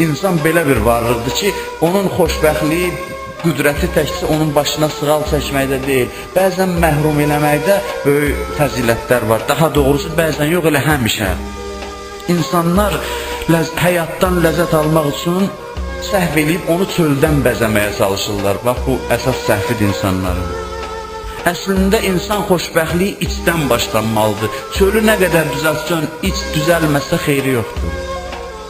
İnsan belə bir varlıqdır ki, onun xoşbəxtliyi qüdrəti təkcə onun başına sığal çəkməkdə deyil. Bəzən məhrum eləməkdə böyük fəzilətlər var. Daha doğrusu bəzən yox elə həmişə. İnsanlar ləz həyatdan ləzzət almaq üçün səhv eləyib onu çöldən bəzəməyə çalışırlar. Bax bu əsas səhvdir insanların. Əslində insan xoşbəxtliyi içdən başlanmalıdır. Çölü nə qədər düzəltsən, iç düzəlməsə xeyri yoxdur.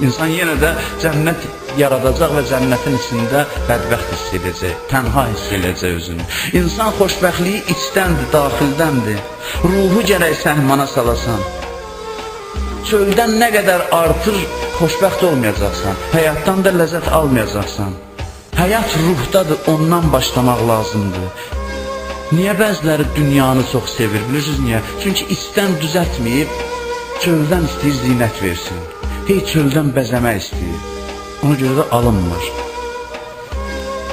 İnsan yenə də cənnət yaradacaq və cənnətin içində bədbəxt hiss edəcək, tənha hiss edəcək özünü. İnsan xoşbəxtliyi içdəndir, daxildəndir. Ruhu gərək səhmana salasan. Çöldən nə qədər artır, xoşbəxt olmayacaqsan. Həyatdan da ləzzət almayacaqsan. Həyat ruhdadır, ondan başlamaq lazımdır. Niyə bəziləri dünyanı çox sevir, bilirsiniz niyə? Çünki içdən düzəltməyib, çöldən istəyir zinət versin. Heç çöldən bəzəmək istəyir. Ona görə də alınmır.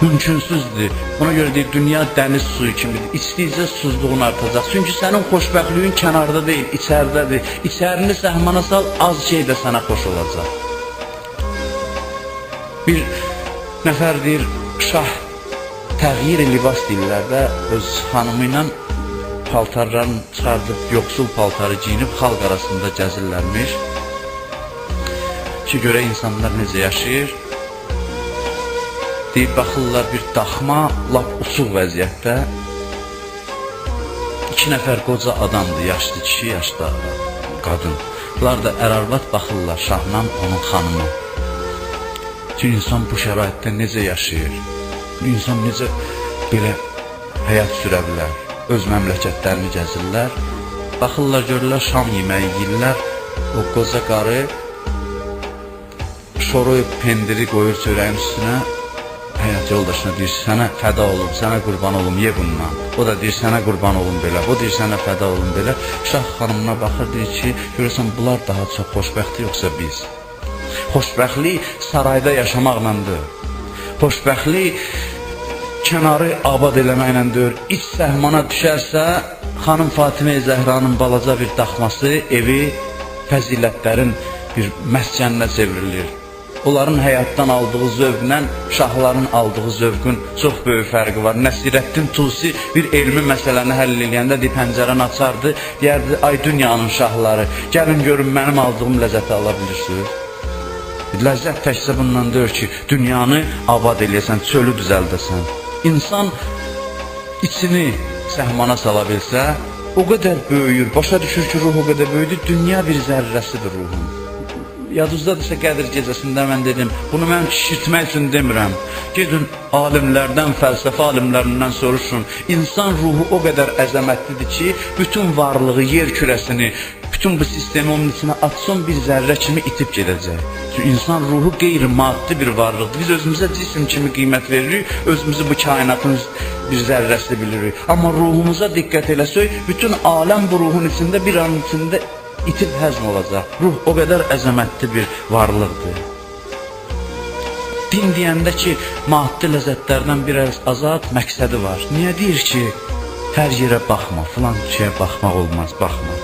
Mümkünsüzdür. Buna görə deyir, dünya dəniz suyu kimidir. İçdikcə susuzluğun artacaq. Çünki sənin xoşbəxtliyin kənarda deyil, içəridədir. İçərini səhmana sal, az şey də sənə xoş olacaq. Bir nəfər deyir, şah təğyir libas dillərdə öz xanımı ilə paltarlarını çıxardıb yoxsul paltarı giyinib xalq arasında gəzirlərmiş. Ki görə insanlar necə yaşayır? Deyib baxırlar bir daxma lap uçuq vəziyyətdə. İki nəfər qoca adamdır, yaşlı kişi, yaşlı qadın. Bunlar da ər-arvad baxırlar şahla onun xanımı. Ki insan bu şəraitdə necə yaşayır? İnsan necə belə həyat sürə bilər? Öz məmləkətlərini gəzirlər. Baxırlar, görürlər şam yeməyi yeyirlər. O qoca qarı şoroyub pendiri qoyur çörəyin üstünə. Həyat yoldaşına deyir, sənə fəda olum, sənə qurban olum, ye bundan. O da deyir, sənə qurban olum belə. O deyir, sənə fəda olum belə. Şah xanımına baxır, deyir ki, görürsən bunlar daha çox xoşbəxtdir yoxsa biz? Xoşbəxtlik sarayda yaşamaqlandır. Xoşbəxtlik kənarı abad eləməklə deyil. İç səhmana düşərsə, xanım Fatimə Zəhranın balaca bir daxması, evi fəzilətlərin bir məskəninə çevrilir. Onların həyatdan aldığı zövqlə şahların aldığı zövqün çox böyük fərqi var. Nəsirəddin Tusi bir elmi məsələni həll edəndə deyib pəncərəni açardı, deyərdi: "Ay dünyanın şahları, gəlin görün mənim aldığım ləzzəti ala bilirsiniz?" Ləzzət təkcə bundan deyil ki, dünyanı abad eləyəsən, çölü düzəldəsən. İnsan içini səhmana sala bilsə, o qədər böyüyür, başa düşür ki, ruh o qədər böyüdür, dünya bir zərrəsidir ruhun. Yadınızdadırsa Qədir gecəsində mən dedim, bunu mən şişirtmək üçün demirəm. Gedin alimlərdən, fəlsəfə alimlərindən soruşun. İnsan ruhu o qədər əzəmətlidir ki, bütün varlığı, yer kürəsini, bütün bu sistemi onun içine atsın bir zərrə kimi itib gedəcək. Çünki insan ruhu qeyri-maddi bir varlıqdır. Biz özümüzə cisim kimi qiymət veririk, özümüzü bu kainatın bir zərrəsi bilirik. Amma ruhumuza diqqət eləsək, bütün aləm bu ruhun içində bir an içində itib həzm olacaq. Ruh o qədər əzəmətli bir varlıqdır. Din deyəndə ki, maddi ləzzətlərdən biraz azad məqsədi var. Niyə deyir ki, hər yerə baxma, filan şeyə baxmaq olmaz, baxma.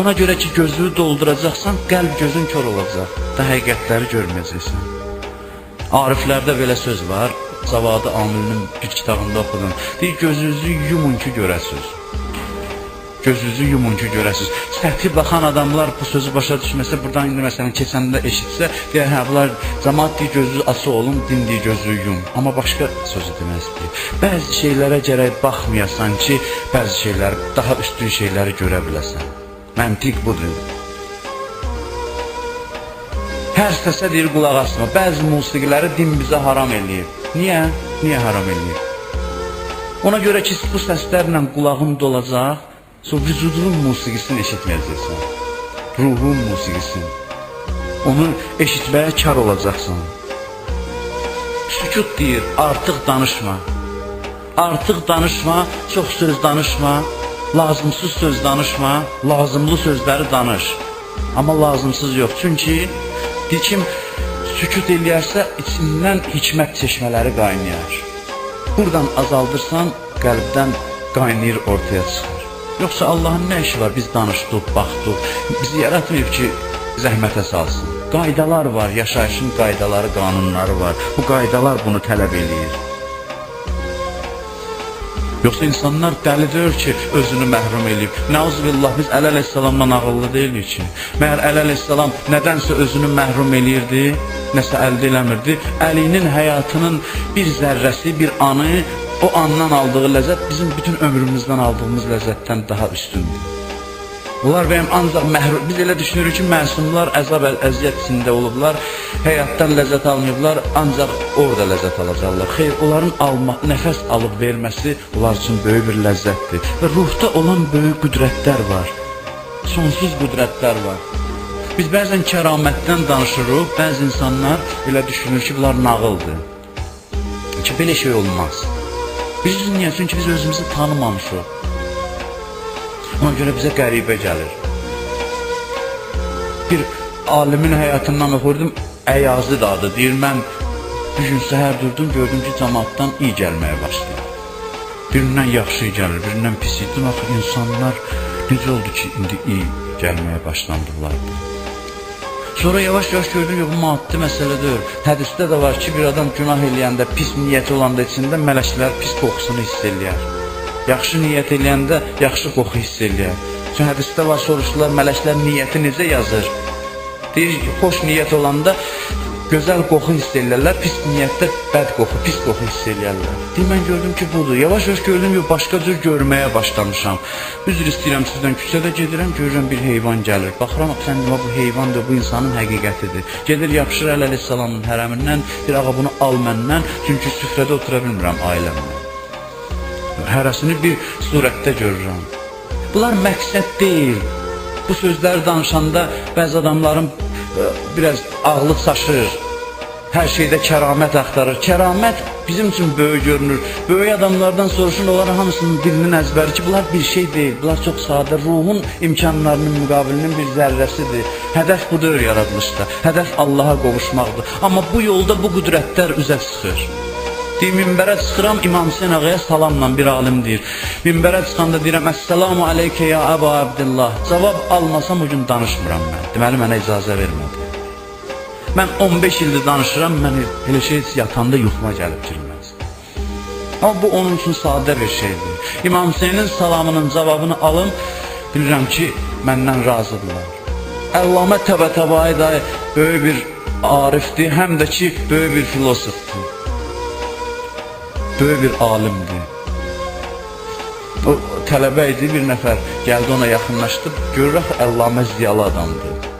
Ona görə ki, gözünü dolduracaqsan, qəlb gözün kör olacaq və həqiqətləri görməyəcəksən. Ariflərdə belə söz var. Cavadı Amilinin bir kitabında oxudum. Deyir, gözünüzü yumun ki, görəsiniz. Gözünüzü yumun ki, görəsiniz. Səthi baxan adamlar bu sözü başa düşməsə, buradan indi məsələn keçəndə eşitsə, deyər, hə, bunlar cəmaat deyir, gözünüz açıq olun, din deyir, gözünü yum. Amma başqa sözü demək istəyir. Bəzi şeylərə gərək baxmayasan ki, bəzi şeylər, daha üstün şeyləri görə biləsən. Məntiq budur. Hər səsə deyir qulaq asma. Bəzi musiqiləri din bizə haram eləyir. Niyə? Niyə haram eləyir? Ona görə ki, bu səslərlə qulağın dolacaq, sonra vücudunun musiqisini eşitməyəcəksən. Ruhun musiqisini. Onu eşitməyə kar olacaqsan. Sükut deyir, artıq danışma. Artıq danışma, çox söz danışma, lazımsız söz danışma, lazımlı sözləri danış. Amma lazımsız yox. Çünki deyir kim sükut eləyərsə içindən hikmət çeşmələri qaynayar. Buradan azaldırsan qəlbdən qaynayır ortaya çıxır. Yoxsa Allahın nə işi var? Biz danışdıq, baxdıq. Bizi yaratmayıb ki, zəhmətə salsın. Qaydalar var, yaşayışın qaydaları, qanunları var. Bu qaydalar bunu tələb eləyir. Yoxsa insanlar dəlidir ki, özünü məhrum eləyib. Nauzubillah biz Əli əleyhissalamdan ağıllı deyilik ki. Məyər Əli əleyhissalam nədənsə özünü məhrum eləyirdi, nəsə əldə eləmirdi. Əlinin həyatının bir zərrəsi, bir anı, o andan aldığı ləzzət bizim bütün ömrümüzdən aldığımız ləzzətdən daha üstündür. Bunlar benim ancaq məhrum, biz elə düşünürük ki, məsumlar əzab əziyyət içində olublar, həyatdan ləzzət almayıblar, ancaq orada ləzzət alacaqlar. Xeyr, onların alma, nəfəs alıb verməsi onlar üçün böyük bir ləzzətdir. Və ruhda olan böyük qüdrətlər var. Sonsuz qüdrətlər var. Biz bəzən kəramətdən danışırıq, bəzi insanlar elə düşünür ki, bunlar nağıldır. Ki belə şey olmaz. Biz niyə? Çünki biz özümüzü tanımamışıq. Ona görə bizə qəribə gəlir. Bir alimin həyatından oxurdum, Əyazı da adı. Deyir, mən bir gün səhər durdum, gördüm ki, cəmaatdan iyi gəlməyə başlayır. Birindən yaxşı gəlir, birindən pis idi. Axı insanlar necə oldu ki, indi iyi gəlməyə başlandılar. Sonra yavaş-yavaş gördüm ki, bu maddi məsələ deyil. Hədisdə də var ki, bir adam günah eləyəndə, pis niyyəti olanda içində mələklər pis qoxusunu hiss eləyər. Yaxşı niyyət eləyəndə yaxşı qoxu hiss eləyər. Çünki hədisdə var soruşdular, mələklər niyyəti necə yazır? Deyir, xoş niyyət olanda gözəl qoxu hiss pis niyyətdə bəd qoxu, pis qoxu hiss eləyirlər. Deyir, mən gördüm ki, budur. Yavaş-yavaş gördüm ki, başqa cür görməyə başlamışam. Üzr istəyirəm sizdən, küçədə gedirəm, görürəm bir heyvan gəlir. Baxıram, sən demə bu heyvandır, bu insanın həqiqətidir. Gedir, yapışır Əli əleyhissalamın hərəmindən, bir ağa bunu al məndən, çünki süfrədə otura bilmirəm ailəmlə. Hərəsini bir surətdə görürəm. Bunlar məqsəd deyil. Bu sözləri danışanda bəzi adamların biraz ağlı saşır. Hər şeydə kəramət axtarır. Kəramət bizim üçün böyük görünür. Böyük adamlardan soruşun, onlar hamısının dilinin əzbəri ki, bunlar bir şey deyil. Bunlar çox sadə, ruhun imkanlarının müqabilinin bir zərrəsidir. Hədəf budur yaradılışda. Hədəf Allaha qovuşmaqdır. Amma bu yolda bu qüdrətlər üzə çıxır. Deyir, minbərə çıxıram, İmam Hüseyin ağaya salamla bir alim deyir. Minbərə çıxanda deyirəm, Əssalamu aleykə ya Əbu Abdillah. Cavab almasam o gün danışmıram mən. Deməli, mənə icazə vermədi. Mən 15 ildir danışıram, mən elə şey yatanda yuxuma gəlib girməz. Amma bu onun üçün sadə bir şeydir. İmam Hüseynin salamının cavabını alım, bilirəm ki, məndən razıdırlar. Əllamə Təbətəbai da böyük bir arifdir, həm də ki, böyük bir filosofdur. Böyük bir alimdir. O tələbə bir nəfər gəldi ona yaxınlaşdı. Görür axı Əllamə ziyalı adamdır.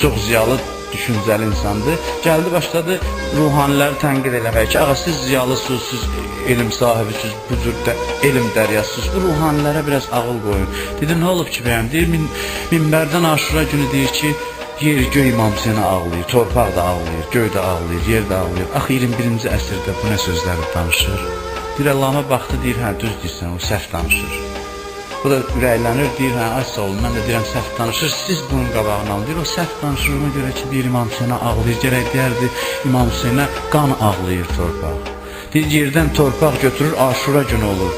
Çox ziyalı, düşüncəli insandır. Gəldi başladı ruhaniləri tənqid eləməyə ki, ağa siz ziyalısınız, siz elm sahibisiniz, bu cür də elm dəryasısınız. Bu ruhanilərə biraz ağıl qoyun. Dedi, nə olub ki, bəyəm? Deyir, min, minbərdən aşura günü deyir ki, yer göy imam səni ağlayır, torpaq da ağlayır, göy də ağlayır, yer də ağlayır. Axı 21-ci əsrdə bu nə sözləri danışır? Bir Əllamə baxdı, deyir, hə, düz deyirsən, o səhv danışır. Bu da ürəklənir, deyir, hə, ay sağ olun, mən də deyirəm səhv danışır, siz bunun qabağını alın. Deyir, o səhv danışır ona görə ki, deyir, İmam Hüseynə ağlayır, gərək deyərdi, İmam Hüseynə qan ağlayır torpaq. Deyir, yerdən torpaq götürür, aşura günü olur.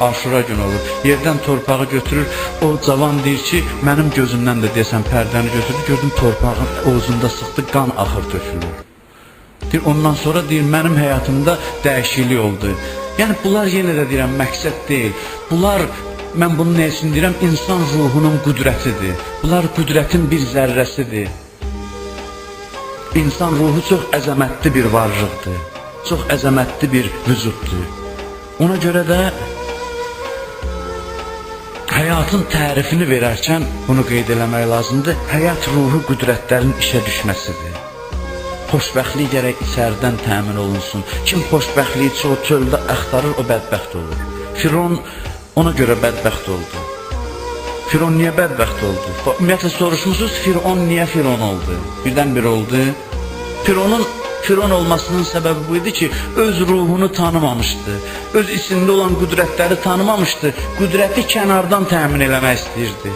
Aşura günü olur. Yerdən torpağı götürür, o cavan deyir ki, mənim gözümdən də desəm pərdəni götürdü, gördüm torpağın ovuzunda sıxdı, qan axır tökülür. Deyir, ondan sonra deyir, mənim həyatımda dəyişiklik oldu. Yəni bunlar yenə də deyirəm, məqsəd deyil. Bunlar mən bunu nə üçün deyirəm? İnsan ruhunun qüdrətidir. Bunlar qüdrətin bir zərrəsidir. İnsan ruhu çox əzəmətli bir varlıqdır. Çox əzəmətli bir vücuddur. Ona görə də həyatın tərifini verərkən bunu qeyd eləmək lazımdır. Həyat ruhu qüdrətlərin işə düşməsidir. Xoşbəxtlik gərək içəridən təmin olunsun. Kim xoşbəxtliyi çox çöldə axtarır, o bədbəxt olur. Firon ona görə bədbəxt oldu. Firon niyə bədbəxt oldu? Ümumiyyətlə soruşmusunuz, Firon niyə Firon oldu? Birdən bir oldu. Fironun Firon olmasının səbəbi bu idi ki, öz ruhunu tanımamışdı. Öz içində olan qüdrətləri tanımamışdı. Qüdrəti kənardan təmin eləmək istəyirdi.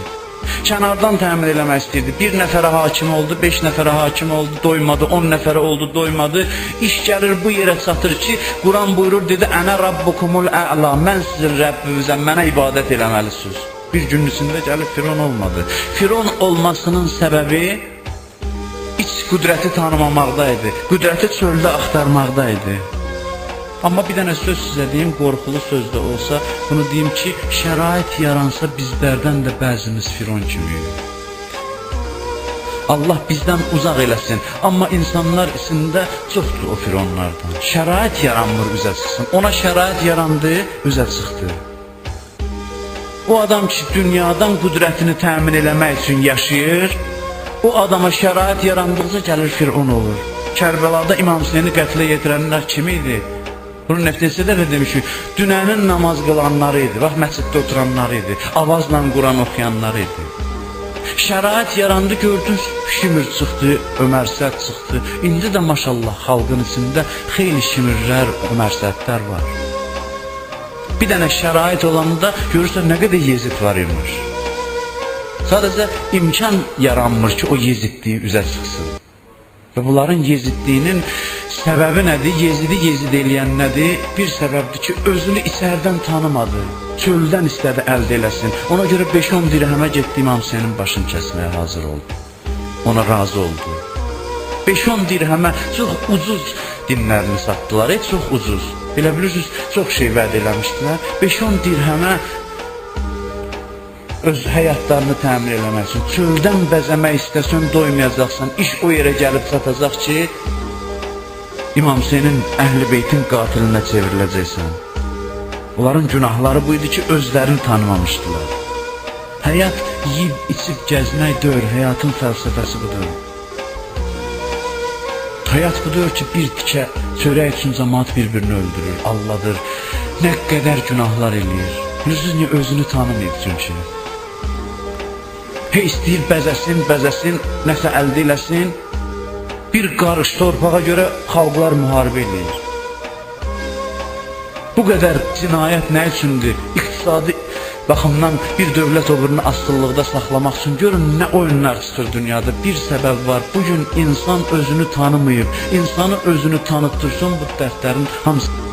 Kənardan təmin eləmək istəyirdi. Bir nəfərə hakim oldu, beş nəfərə hakim oldu, doymadı, on nəfərə oldu, doymadı. İş gəlir bu yerə çatır ki, Quran buyurur, dedi, Ənə Rabbukumul ə'la, mən sizin Rəbbinizəm, mənə ibadət eləməlisiniz. Bir günün içində gəlib Firon olmadı. Firon olmasının səbəbi iç qüdrəti tanımamaqda idi. Qüdrəti çöldə axtarmaqda idi. Amma bir dənə söz sizə deyim, qorxulu söz də olsa, bunu deyim ki, şərait yaransa bizlərdən də bəzimiz Firon kimiyik. Allah bizdən uzaq eləsin. Amma insanlar içində çoxdur o fironlardan. Şərait yaranmır üzə çıxsın. Ona şərait yarandı, üzə çıxdı. O adam ki dünyadan qüdrətini təmin eləmək üçün yaşayır, o adama şərait yarandıqca gəlir firon olur. Kərbəlada İmam Hüseyni qətlə yetirənlər kim idi? Bunu nəfəsə də demişik. Dünənin namaz qılanları idi, bax məsciddə oturanları idi, avazla Quran oxuyanları idi. Şərait yarandı, gördün, Şimir çıxdı, Ömər Səd çıxdı. İndi də maşallah xalqın içində xeyli Şimirlər, Ömər Sədlər var. Bir dənə şərait olanda görürsən nə qədər yezid var imiş. Sadəcə imkan yaranmır ki, o yezidliyi üzə çıxsın. Və bunların yezidliyinin səbəbi nədir? Yezidi yezid eləyən nədir? Bir səbəbdir ki, özünü içərdən tanımadı. Çöldən istədi əldə eləsin. Ona görə 5-10 dirhəmə getdi İmam Hüseynin başını kəsməyə hazır oldu. Ona razı oldu. 5-10 dirhəmə çox ucuz dinlərini satdılar. Heç çox ucuz. Elə bilirsiniz, çox şey vəd eləmişdilər. 5-10 dirhəmə öz həyatlarını təmin eləmək üçün çöldən bəzəmək istəsən doymayacaqsan. İş o yerə gəlib çatacaq ki, İmam Hüseynin Əhl-i Beytin qatilinə çevriləcəksən. Onların günahları bu idi ki, özlərini tanımamışdılar. Həyat yeyib, içib, gəzmək deyil, həyatın fəlsəfəsi budur. Hayat budur ki bir tikə çörək üçün cəmaat bir-birini öldürür, alladır. Nə qədər günahlar eləyir. Niyə özünü tanımayıb çünki. Hey istəyir bəzəsin, bəzəsin, nəsə əldə eləsin. Bir qarış torpağa görə xalqlar müharibə eləyir. Bu qədər cinayət nə üçündür? İqtisadi baxımdan bir dövlət o birini asılılıqda saxlamaq üçün görün nə oyunlar çıxır dünyada. Bir səbəb var. Bu gün insan özünü tanımayıb. İnsanı özünü tanıtdırsın bu dərdlərin hamısı